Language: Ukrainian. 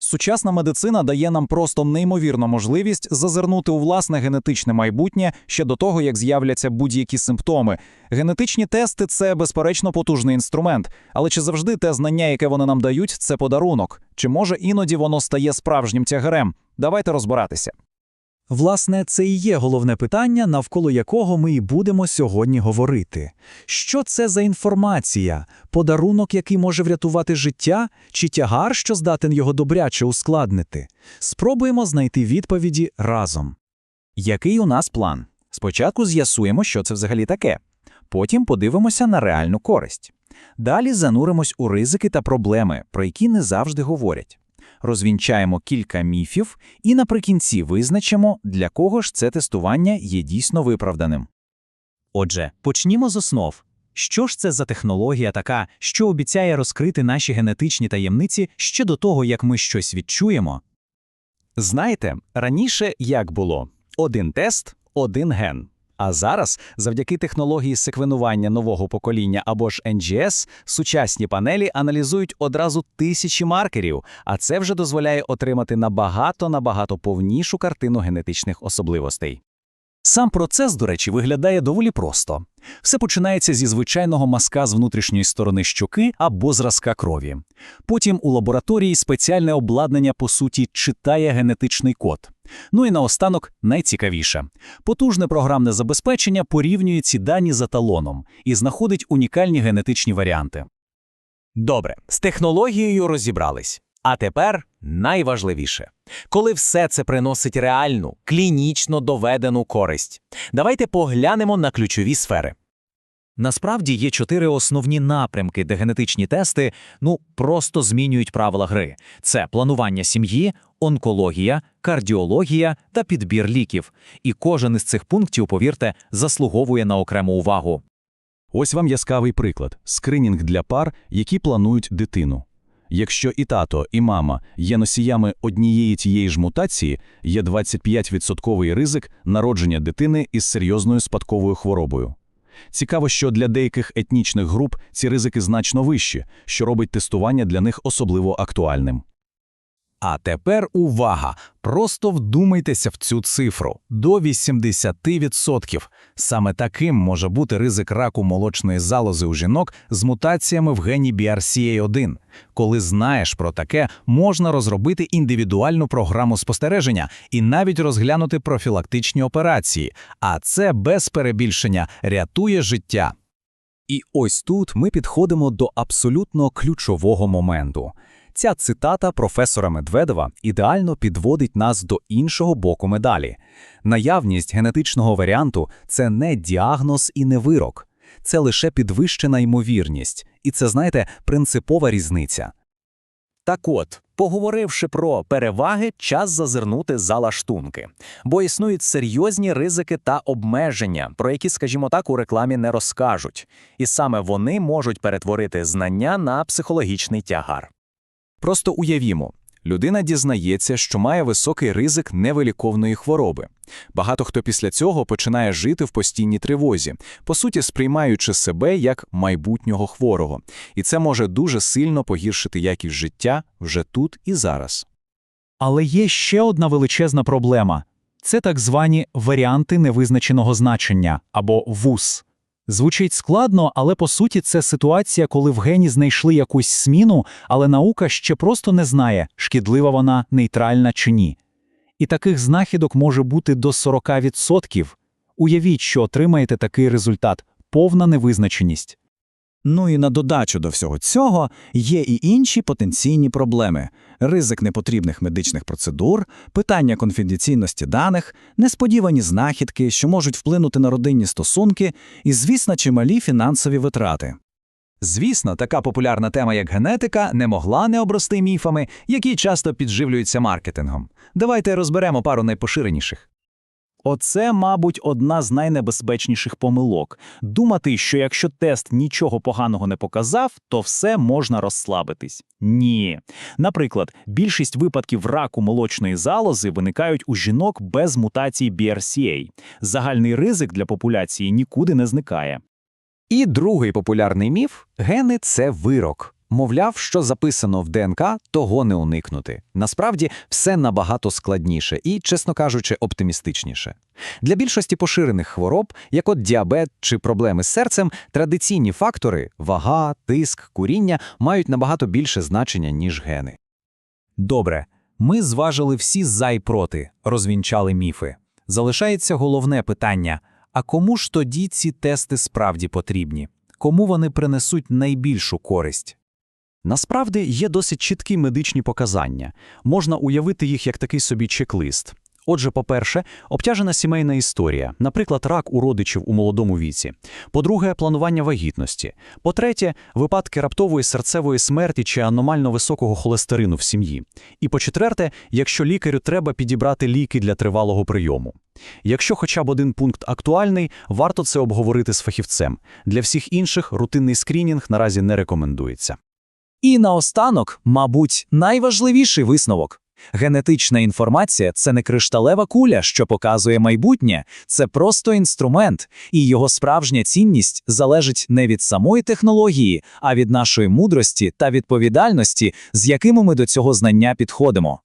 Сучасна медицина дає нам просто неймовірну можливість зазирнути у власне генетичне майбутнє ще до того, як з'являться будь-які симптоми. Генетичні тести це безперечно потужний інструмент, але чи завжди те знання, яке вони нам дають, це подарунок? Чи може іноді воно стає справжнім тягарем? Давайте розбиратися. Власне, це і є головне питання, навколо якого ми і будемо сьогодні говорити. Що це за інформація? Подарунок, який може врятувати життя, чи тягар, що здатен його добряче ускладнити? Спробуємо знайти відповіді разом. Який у нас план? Спочатку з'ясуємо, що це взагалі таке. Потім подивимося на реальну користь. Далі зануримось у ризики та проблеми, про які не завжди говорять. Розвінчаємо кілька міфів і наприкінці визначимо, для кого ж це тестування є дійсно виправданим. Отже, почнімо з основ. Що ж це за технологія така, що обіцяє розкрити наші генетичні таємниці ще до того, як ми щось відчуємо? Знаєте, раніше як було? Один тест, один ген. А зараз, завдяки технології секвенування нового покоління або ж NGS, сучасні панелі аналізують одразу тисячі маркерів, а це вже дозволяє отримати набагато-набагато повнішу картину генетичних особливостей. Сам процес, до речі, виглядає доволі просто. Все починається зі звичайного мазка з внутрішньої сторони щоки або зразка крові. Потім у лабораторії спеціальне обладнання, по суті, читає генетичний код. Ну і наостанок найцікавіше. Потужне програмне забезпечення порівнює ці дані за талоном і знаходить унікальні генетичні варіанти. Добре, з технологією розібрались. А тепер найважливіше. Коли все це приносить реальну, клінічно доведену користь. Давайте поглянемо на ключові сфери. Насправді є чотири основні напрямки, де генетичні тести ну просто змінюють правила гри: це планування сім'ї, онкологія, кардіологія та підбір ліків. І кожен із цих пунктів, повірте, заслуговує на окрему увагу. Ось вам яскравий приклад – скринінг для пар, які планують дитину. Якщо і тато, і мама є носіями однієї тієї ж мутації, є 25% ризик народження дитини із серйозною спадковою хворобою. Цікаво, що для деяких етнічних груп ці ризики значно вищі, що робить тестування для них особливо актуальним. А тепер увага! Просто вдумайтеся в цю цифру до 80%. Саме таким може бути ризик раку молочної залози у жінок з мутаціями в гені BRCA1. Коли знаєш про таке, можна розробити індивідуальну програму спостереження і навіть розглянути профілактичні операції. А це без перебільшення рятує життя. І ось тут ми підходимо до абсолютно ключового моменту. Ця цитата професора Медведева ідеально підводить нас до іншого боку медалі. Наявність генетичного варіанту це не діагноз і не вирок, це лише підвищена ймовірність, і це, знаєте, принципова різниця. Так от, поговоривши про переваги, час зазирнути за лаштунки, бо існують серйозні ризики та обмеження, про які, скажімо так, у рекламі не розкажуть, і саме вони можуть перетворити знання на психологічний тягар. Просто уявімо, людина дізнається, що має високий ризик невиліковної хвороби. Багато хто після цього починає жити в постійній тривозі, по суті, сприймаючи себе як майбутнього хворого, і це може дуже сильно погіршити якість життя вже тут і зараз. Але є ще одна величезна проблема це так звані варіанти невизначеного значення або ВУС. Звучить складно, але по суті це ситуація, коли в гені знайшли якусь зміну, але наука ще просто не знає, шкідлива вона, нейтральна чи ні. І таких знахідок може бути до 40%. Уявіть, що отримаєте такий результат повна невизначеність. Ну і на додачу до всього цього є і інші потенційні проблеми: ризик непотрібних медичних процедур, питання конфіденційності даних, несподівані знахідки, що можуть вплинути на родинні стосунки, і, звісно, чималі фінансові витрати. Звісно, така популярна тема, як генетика, не могла не обрости міфами, які часто підживлюються маркетингом. Давайте розберемо пару найпоширеніших. Оце, мабуть, одна з найнебезпечніших помилок думати, що якщо тест нічого поганого не показав, то все можна розслабитись. Ні. Наприклад, більшість випадків раку молочної залози виникають у жінок без мутації BRCA. Загальний ризик для популяції нікуди не зникає. І другий популярний міф гени це вирок. Мовляв, що записано в ДНК, того не уникнути. Насправді, все набагато складніше і, чесно кажучи, оптимістичніше. Для більшості поширених хвороб, як от діабет чи проблеми з серцем, традиційні фактори вага, тиск, куріння мають набагато більше значення, ніж гени. Добре, ми зважили всі за й проти, розвінчали міфи. Залишається головне питання: а кому ж тоді ці тести справді потрібні? Кому вони принесуть найбільшу користь? Насправді є досить чіткі медичні показання. Можна уявити їх як такий собі чек-лист. Отже, по-перше, обтяжена сімейна історія, наприклад, рак у родичів у молодому віці. По-друге, планування вагітності. По-третє, випадки раптової серцевої смерті чи аномально високого холестерину в сім'ї. І по-четверте, якщо лікарю треба підібрати ліки для тривалого прийому. Якщо хоча б один пункт актуальний, варто це обговорити з фахівцем. Для всіх інших рутинний скрінінг наразі не рекомендується. І наостанок, мабуть, найважливіший висновок. Генетична інформація це не кришталева куля, що показує майбутнє, це просто інструмент, і його справжня цінність залежить не від самої технології, а від нашої мудрості та відповідальності, з якими ми до цього знання підходимо.